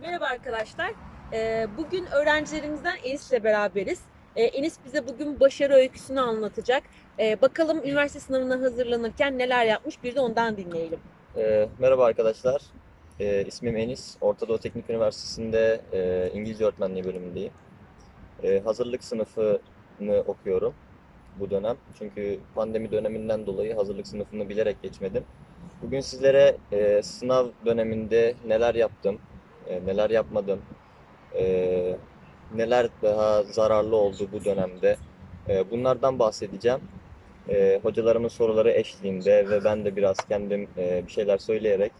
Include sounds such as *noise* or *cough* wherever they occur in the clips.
Merhaba arkadaşlar. Ee, Bugün öğrencilerimizden Enis ile beraberiz. Ee, Enis bize bugün başarı öyküsünü anlatacak. Ee, Bakalım üniversite sınavına hazırlanırken neler yapmış bir de ondan dinleyelim. Merhaba arkadaşlar. İsmim Enis. Orta Doğu Teknik Üniversitesi'nde e, İngilizce öğretmenliği bölümündeyim. Hazırlık sınıfını okuyorum bu dönem. Çünkü pandemi döneminden dolayı hazırlık sınıfını bilerek geçmedim. Bugün sizlere e, sınav döneminde neler yaptım, e, neler yapmadım, e, neler daha zararlı oldu bu dönemde. E, bunlardan bahsedeceğim. E, hocalarımın soruları eşliğinde ve ben de biraz kendim e, bir şeyler söyleyerek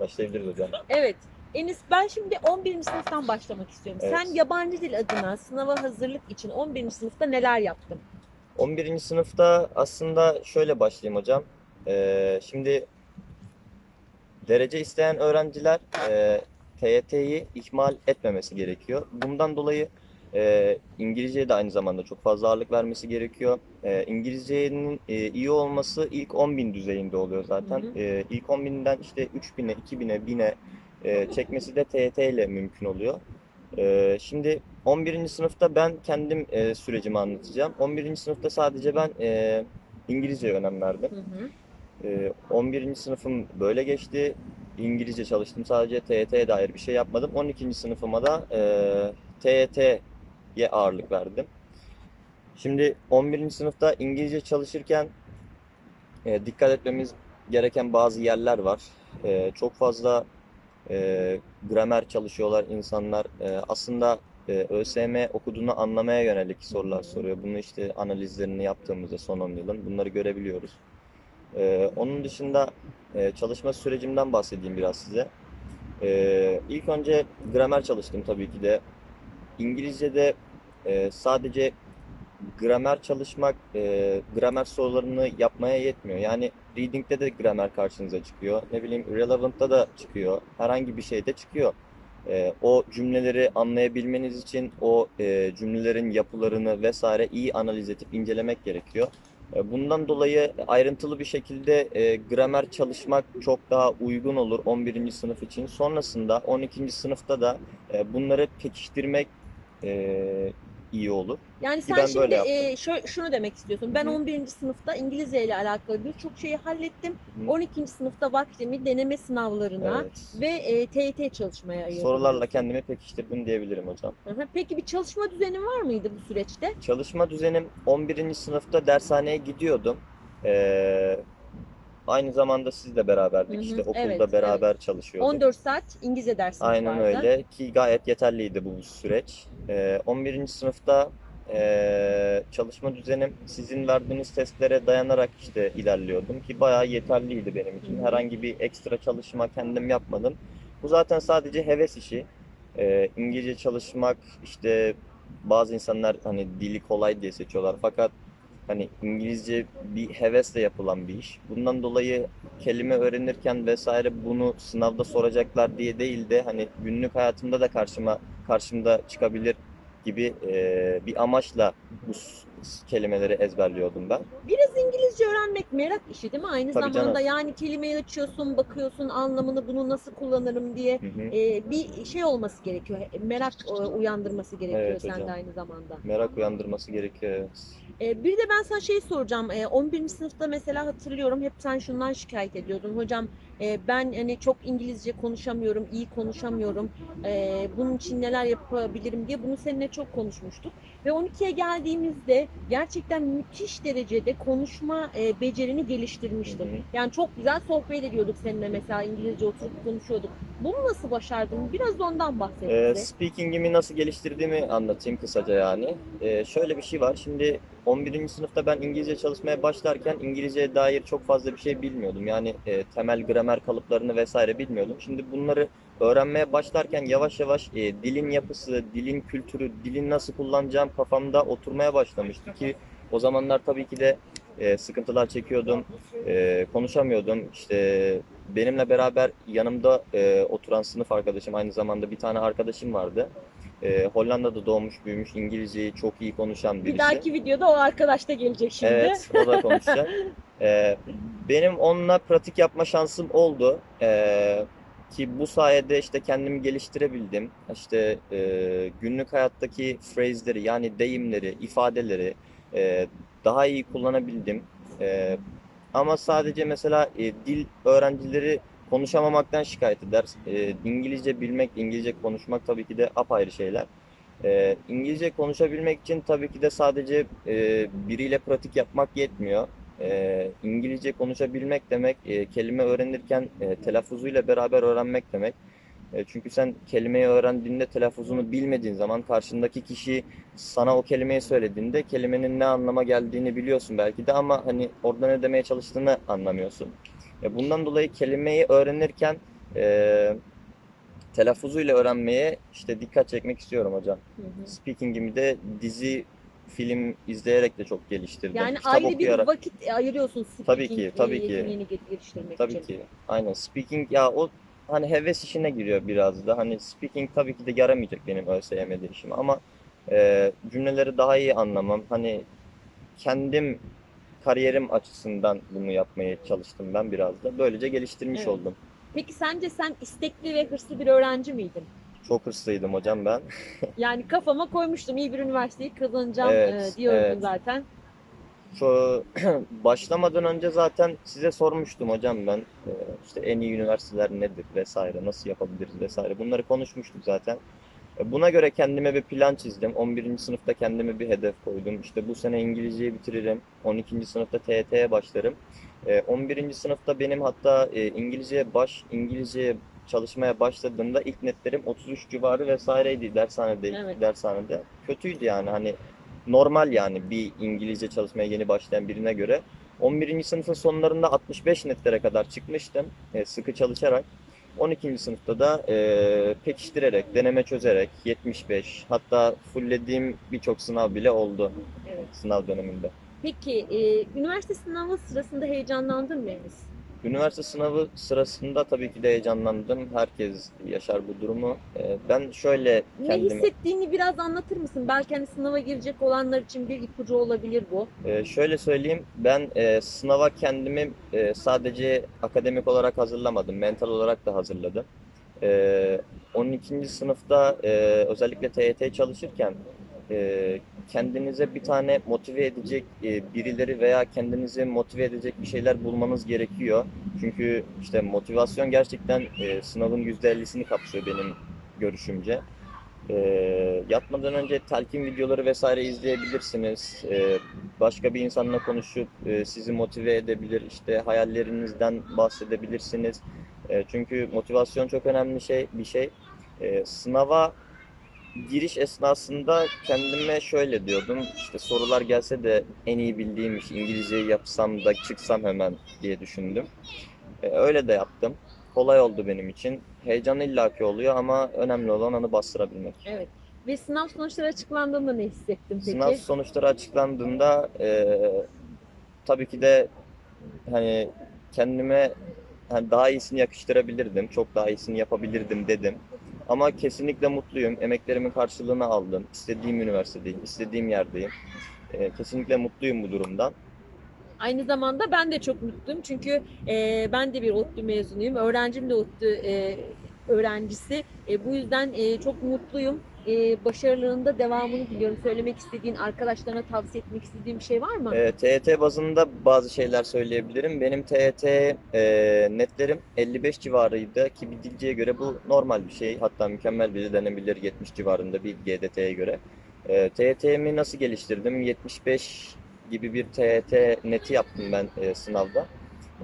başlayabiliriz hocam. Evet. Enis ben şimdi 11. sınıftan başlamak istiyorum. Evet. Sen yabancı dil adına sınava hazırlık için 11. sınıfta neler yaptın? 11. sınıfta aslında şöyle başlayayım hocam. E, şimdi derece isteyen öğrenciler e, TYT'yi ihmal etmemesi gerekiyor. Bundan dolayı e, İngilizceye de aynı zamanda çok fazla ağırlık vermesi gerekiyor. E, İngilizcenin e, iyi olması ilk 10.000 düzeyinde oluyor zaten. Hı hı. E, ilk 10.000'den işte 3000'e, 2000'e, 1000'e e, çekmesi de TYT ile mümkün oluyor. E, şimdi 11. sınıfta ben kendim e, sürecimi anlatacağım. 11. sınıfta sadece ben e, İngilizceye önem verdim. Hı hı. Ee, 11. sınıfım böyle geçti. İngilizce çalıştım. Sadece TYT'ye dair bir şey yapmadım. 12. sınıfıma da e, TYT'ye ağırlık verdim. Şimdi 11. sınıfta İngilizce çalışırken e, dikkat etmemiz gereken bazı yerler var. E, çok fazla e, gramer çalışıyorlar insanlar. E, aslında e, ÖSYM okuduğunu anlamaya yönelik sorular soruyor. Bunu işte analizlerini yaptığımızda son 10 yılın bunları görebiliyoruz. Ee, onun dışında e, çalışma sürecimden bahsedeyim biraz size. Ee, ilk önce gramer çalıştım tabii ki de. İngilizce'de e, sadece gramer çalışmak, e, gramer sorularını yapmaya yetmiyor. Yani reading'de de gramer karşınıza çıkıyor. Ne bileyim relevant'ta da çıkıyor. Herhangi bir şeyde çıkıyor. E, o cümleleri anlayabilmeniz için o e, cümlelerin yapılarını vesaire iyi analiz edip incelemek gerekiyor. E, Bundan dolayı ayrıntılı bir şekilde e, gramer çalışmak çok daha uygun olur 11. sınıf için. Sonrasında 12. sınıfta da e, bunları pekiştirmek e, iyi olur. Yani sen ben şimdi böyle yaptım. e, şö- şunu demek istiyorsun. Ben Hı hı. 11. sınıfta İngilizce ile alakalı birçok şeyi hallettim. Hı. 12. sınıfta vaktimi deneme sınavlarına Evet. ve e, TYT çalışmaya ayırdım. Sorularla kendimi pekiştirdim diyebilirim hocam. Hı hı. Peki bir çalışma düzenin var mıydı bu süreçte? Çalışma düzenim 11. sınıfta dershaneye gidiyordum. E, aynı zamanda sizle beraberdik. Hı hı, İşte okulda evet, beraber çalışıyorduk. 14 saat İngilizce Aynen vardı. öyle ki gayet yeterliydi bu süreç. Ee, 11. sınıfta ee, çalışma düzenim sizin verdiğiniz testlere dayanarak işte ilerliyordum ki bayağı yeterliydi benim için. Herhangi bir ekstra çalışma kendim yapmadım. Bu zaten sadece heves işi. Ee, İngilizce çalışmak işte bazı insanlar hani dili kolay diye seçiyorlar fakat hani İngilizce bir hevesle yapılan bir iş. Bundan dolayı kelime öğrenirken vesaire bunu sınavda soracaklar diye değil de hani günlük hayatımda da karşıma karşımda çıkabilir gibi e, bir amaçla bu kelimeleri ezberliyordum ben. Biraz İngilizce öğrenmek merak işi değil mi? Aynı Tabii zamanda canım. yani kelimeyi açıyorsun, bakıyorsun anlamını bunu nasıl kullanırım diye Hı hı. e, bir şey olması gerekiyor. Merak e, uyandırması gerekiyor Evet sende hocam. aynı zamanda. Merak uyandırması gerekiyor. evet. E, bir de ben sana şey soracağım. E, 11. sınıfta mesela hatırlıyorum hep sen şundan şikayet ediyordun. Hocam e, ben hani çok İngilizce konuşamıyorum, iyi konuşamıyorum. E, bunun için neler yapabilirim diye bunu seninle çok konuşmuştuk. Ve 12'ye geldiğimizde gerçekten müthiş derecede konuşma e, becerini hı. Yani çok güzel sohbet ediyorduk seninle mesela İngilizce oturup konuşuyorduk. Bunu nasıl başardın? Biraz da ondan bahset Ee, bize. speaking'imi nasıl geliştirdiğimi anlatayım kısaca yani. Ee, şöyle bir şey var. Şimdi 11. sınıfta ben İngilizce çalışmaya başlarken İngilizceye dair çok fazla bir şey bilmiyordum. Yani e, temel gramer kalıplarını vesaire bilmiyordum. Şimdi bunları öğrenmeye başlarken yavaş yavaş e, dilin yapısı, dilin kültürü, dilin nasıl kullanacağım kafamda oturmaya başlamıştı ki o zamanlar tabii ki de e, sıkıntılar çekiyordum, e, konuşamıyordum. İşte benimle beraber yanımda e, oturan sınıf arkadaşım, aynı zamanda bir tane arkadaşım vardı. E, Hollanda'da doğmuş, büyümüş, İngilizceyi çok iyi konuşan Bir birisi. dahaki videoda o arkadaş da gelecek şimdi. Evet, o da konuşacak. *laughs* Ee, benim onunla pratik yapma şansım oldu. Ee, ki bu sayede işte kendimi geliştirebildim. İşte e, günlük hayattaki phrase'leri yani deyimleri, ifadeleri e, daha iyi kullanabildim. E, ama sadece mesela e, dil öğrencileri konuşamamaktan şikayet eder. E, İngilizce bilmek, İngilizce konuşmak tabii ki de apayrı şeyler. E, İngilizce konuşabilmek için tabii ki de sadece e, biriyle pratik yapmak yetmiyor. E, İngilizce konuşabilmek demek, e, kelime öğrenirken e, telaffuzuyla beraber öğrenmek demek. E, çünkü sen kelimeyi öğrendiğinde telaffuzunu bilmediğin zaman karşındaki kişi sana o kelimeyi söylediğinde kelimenin ne anlama geldiğini biliyorsun belki de ama hani orada ne demeye çalıştığını anlamıyorsun. E, bundan dolayı kelimeyi öğrenirken e, telaffuzuyla öğrenmeye işte dikkat çekmek istiyorum hocam. Hı hı. Speaking'imi de dizi, film izleyerek de çok geliştirdim. Yani Kitap ayrı bir okuyarak. vakit ayırıyorsun speaking Tabii ki, tabii e, ki. yeteneğini gel- geliştirmek Tabii için. ki. Aynen. Speaking ya o hani heves işine giriyor biraz da. Hani speaking tabii ki de yaramayacak benim ÖSYM'de işim ama e, cümleleri daha iyi anlamam. Hani kendim kariyerim açısından bunu yapmaya çalıştım ben biraz da. Böylece geliştirmiş Evet. oldum. Peki sence sen istekli ve hırslı bir öğrenci miydin? Çok hırslıydım hocam ben. *laughs* Yani kafama koymuştum iyi bir üniversiteyi kazanacağım Evet, e, diyordun evet. zaten. Şu *clears throat* başlamadan önce zaten size sormuştum hocam ben Ee, işte en iyi üniversiteler nedir vesaire nasıl yapabiliriz vesaire bunları konuşmuştuk zaten. E, Buna göre kendime bir plan çizdim. 11. sınıfta kendime bir hedef koydum. İşte bu sene İngilizceyi bitiririm. 12. sınıfta TYT'ye başlarım. E, 11. sınıfta benim hatta e, İngilizceye baş İngilizceye çalışmaya başladığımda ilk netlerim 33 civarı vesaireydi dershanede Evet. dershanede. Kötüydü yani hani normal yani bir İngilizce çalışmaya yeni başlayan birine göre. 11. sınıfın sonlarında 65 netlere kadar çıkmıştım e, sıkı çalışarak. 12. sınıfta da e, pekiştirerek, deneme çözerek 75 hatta fulllediğim birçok sınav bile oldu Evet. sınav döneminde. Peki e, üniversite sınavı sırasında heyecanlandın mı Enis? Üniversite sınavı sırasında tabii ki de heyecanlandım. Herkes yaşar bu durumu. E, ben şöyle Ne kendimi hissettiğini biraz anlatır mısın? Belki hani sınava girecek olanlar için bir ipucu olabilir bu. Ee, şöyle söyleyeyim, ben e, sınava kendimi e, sadece akademik olarak hazırlamadım, mental olarak da hazırladım. Ee, 12. sınıfta e, özellikle TYT çalışırken e, kendinize bir tane motive edecek e, birileri veya kendinizi motive edecek bir şeyler bulmanız gerekiyor. Çünkü işte motivasyon gerçekten e, sınavın %50'sini kapsıyor benim görüşümce. Ee, yatmadan önce telkin videoları vesaire izleyebilirsiniz. Ee, başka bir insanla konuşup e, sizi motive edebilir, işte hayallerinizden bahsedebilirsiniz. Ee, çünkü motivasyon çok önemli şey, bir şey. Ee, sınava giriş esnasında kendime şöyle diyordum, işte sorular gelse de en iyi bildiğim iş İngilizceyi yapsam da çıksam hemen diye düşündüm. Ee, öyle de yaptım. Kolay oldu benim için. Heyecan illaki oluyor ama önemli olan onu bastırabilmek. Evet. Ve sınav sonuçları açıklandığında ne hissettin peki? Sınav sonuçları açıklandığında e, tabii ki de hani kendime hani daha iyisini yakıştırabilirdim. Çok daha iyisini yapabilirdim dedim. Ama kesinlikle mutluyum. Emeklerimin karşılığını aldım. İstediğim üniversitedeyim, istediğim yerdeyim. E, kesinlikle mutluyum bu durumdan. Aynı zamanda ben de çok mutluyum çünkü e, ben de bir ODTÜ mezunuyum. Öğrencim de ODTÜ e, öğrencisi. E, bu yüzden e, çok mutluyum. E, başarılarında devamını diliyorum. Söylemek istediğin, arkadaşlarına tavsiye etmek istediğin bir şey var mı? E, TYT bazında bazı şeyler söyleyebilirim. Benim TYT e, netlerim 55 civarıydı ki bir dilciye göre bu normal bir şey. Hatta mükemmel bile denebilir 70 civarında bir GDT'ye göre. E, TYT'mi nasıl geliştirdim? 75 gibi bir TYT neti yaptım ben e, sınavda.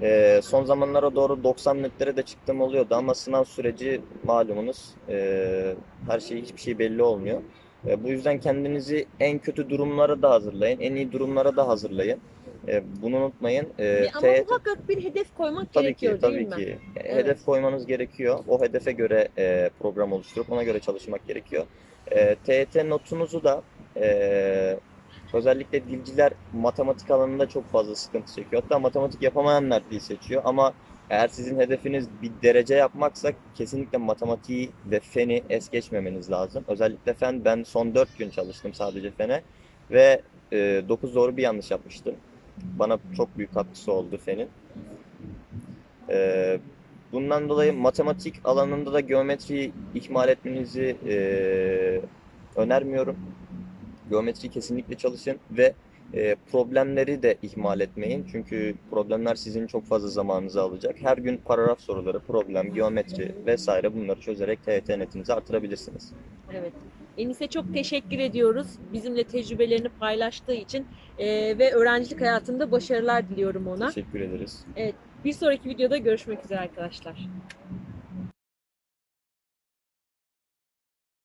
E, son zamanlara doğru 90 netlere de çıktım oluyordu ama sınav süreci malumunuz e, her şey hiçbir şey belli olmuyor. E, bu yüzden kendinizi en kötü durumlara da hazırlayın, en iyi durumlara da hazırlayın. E, bunu unutmayın. E, ama TYT muhakkak bir hedef koymak tabii gerekiyor ki, tabii değil mi? ki. Evet. Hedef koymanız gerekiyor. O hedefe göre e, program oluşturup ona göre çalışmak gerekiyor. E, TYT notunuzu da e, özellikle dilciler matematik alanında çok fazla sıkıntı çekiyor. Hatta matematik yapamayanlar dil seçiyor ama eğer sizin hedefiniz bir derece yapmaksa kesinlikle matematiği ve feni es geçmemeniz lazım. Özellikle fen ben son 4 gün çalıştım sadece fene ve e, 9 doğru bir yanlış yapmıştım. Bana çok büyük katkısı oldu fenin. E, Bundan dolayı matematik alanında da geometriyi ihmal etmenizi eee, önermiyorum. Geometri kesinlikle çalışın ve e, problemleri de ihmal etmeyin. Çünkü problemler sizin çok fazla zamanınızı alacak. Her gün paragraf soruları, problem, geometri vesaire bunları çözerek TYT netinizi artırabilirsiniz. Evet. Enis'e çok teşekkür ediyoruz. Bizimle tecrübelerini paylaştığı için e, ve öğrencilik hayatında başarılar diliyorum ona. Teşekkür ederiz. Bir sonraki videoda görüşmek üzere arkadaşlar.